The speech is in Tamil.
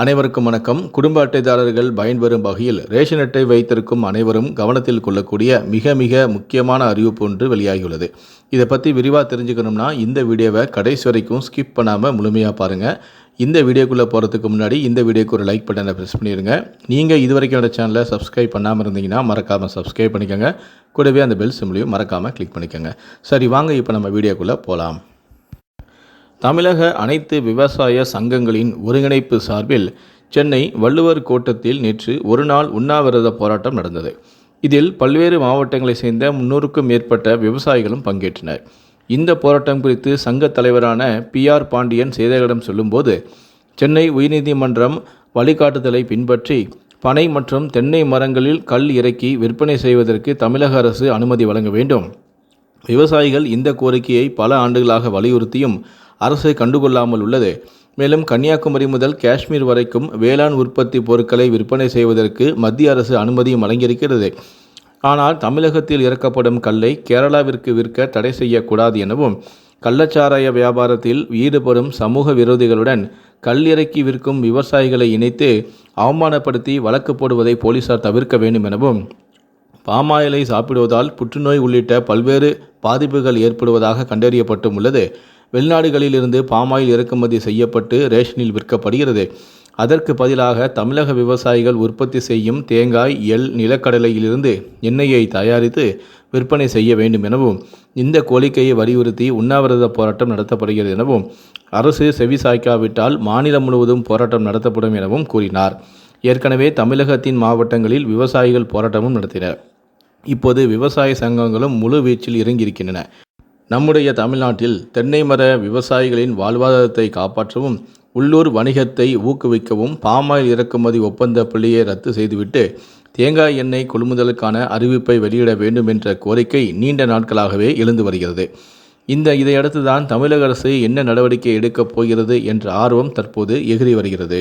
அனைவருக்கும் வணக்கம். குடும்ப அட்டைதாரர்கள் பயன்பெறும் வகையில் ரேஷன் அட்டை வைத்திருக்கும் அனைவரும் கவனத்தில் கொள்ளக்கூடிய மிக மிக முக்கியமான அறிவிப்பு ஒன்று வெளியாகியுள்ளது. இதை பற்றி விரிவாக தெரிஞ்சுக்கணும்னா இந்த வீடியோவை கடைசி வரைக்கும் ஸ்கிப் பண்ணாமல் முழுமையாக பாருங்கள் இந்த வீடியோக்குள்ளே போகிறதுக்கு முன்னாடி இந்த வீடியோக்கு ஒரு லைக் பட்டனை ப்ரெஸ் பண்ணிடுங்க நீங்கள் இது வரைக்கும் என்னோட சேனலை சப்ஸ்கிரைப் பண்ணாமல் இருந்தீங்கன்னா மறக்காமல் சப்ஸ்கிரைப் பண்ணிக்கோங்க. கூடவே அந்த பெல் சிம்லையும் மறக்காமல் கிளிக் பண்ணிக்கோங்க. சரி வாங்க இப்போ நம்ம வீடியோக்குள்ளே போகலாம் தமிழக அனைத்து விவசாய சங்கங்களின் ஒருங்கிணைப்பு சார்பில் சென்னை வள்ளுவர் கோட்டத்தில் நேற்று ஒரு நாள் உண்ணாவிரத போராட்டம் நடந்தது. இதில் பல்வேறு மாவட்டங்களைச் சேர்ந்த முன்னூறுக்கும் மேற்பட்ட விவசாயிகளும் பங்கேற்றனர். இந்த போராட்டம் குறித்து சங்க தலைவரான பி ஆர் பாண்டியன் செய்தியாளரிடம் சொல்லும்போது சென்னை உயர்நீதிமன்றம் வழிகாட்டுதலை பின்பற்றி பனை மற்றும் தென்னை மரங்களில் கல் இறக்கி விற்பனை செய்வதற்கு தமிழக அரசு அனுமதி வழங்க வேண்டும். விவசாயிகள் இந்த கோரிக்கையை பல ஆண்டுகளாக வலியுறுத்தியும் அரசு கண்டுகொள்ளாமல் உள்ளது. மேலும் கன்னியாகுமரி முதல் காஷ்மீர் வரைக்கும் வேளாண் உற்பத்தி பொருட்களை விற்பனை செய்வதற்கு மத்திய அரசு அனுமதியும் வழங்கியிருக்கிறது. ஆனால் தமிழகத்தில் இறக்கப்படும் கல்லை கேரளாவிற்கு விற்க தடை செய்யக்கூடாது எனவும் கள்ளச்சாராய வியாபாரத்தில் ஈடுபடும் சமூக விரோதிகளுடன் கல் இறக்கி விற்கும் விவசாயிகளை இணைத்து அவமானப்படுத்தி வழக்கு போடுவதை போலீசார் தவிர்க்க வேண்டும் எனவும் பாமாயிலை சாப்பிடுவதால் புற்றுநோய் உள்ளிட்ட பல்வேறு பாதிப்புகள் ஏற்படுவதாக கண்டறியப்பட்டும் உள்ளது. வெளிநாடுகளிலிருந்து பாமாயில் இறக்குமதி செய்யப்பட்டு ரேஷனில் விற்கப்படுகிறது. அதற்கு பதிலாக தமிழக விவசாயிகள் உற்பத்தி செய்யும் தேங்காய் எள் நிலக்கடலையிலிருந்து எண்ணெயை தயாரித்து விற்பனை செய்ய வேண்டும் எனவும் இந்த கோரிக்கையை வலியுறுத்தி உண்ணாவிரத போராட்டம் நடத்தப்படுகிறது எனவும் அரசு செவி சாய்க்காவிட்டால் மாநிலம் முழுவதும் போராட்டம் நடத்தப்படும் எனவும் கூறினார். ஏற்கனவே தமிழகத்தின் மாவட்டங்களில் விவசாயிகள் போராட்டமும் நடத்தினர். இப்போது விவசாய சங்கங்களும் முழு வீச்சில் இறங்கியிருக்கின்றன. நம்முடைய தமிழ்நாட்டில் தென்னை மர விவசாயிகளின் வாழ்வாதாரத்தை காப்பாற்றவும் உள்ளூர் வணிகத்தை ஊக்குவிக்கவும் பாமாயில் இறக்குமதி ஒப்பந்த புள்ளியை ரத்து செய்துவிட்டு தேங்காய் எண்ணெய் கொள்முதலுக்கான அறிவிப்பை வெளியிட வேண்டும் என்ற கோரிக்கை நீண்ட நாட்களாகவே எழுந்து வருகிறது. இந்த இதையடுத்து தான் தமிழக அரசு என்ன நடவடிக்கை எடுக்கப் போகிறது என்ற ஆர்வம் தற்போது எகிரி வருகிறது.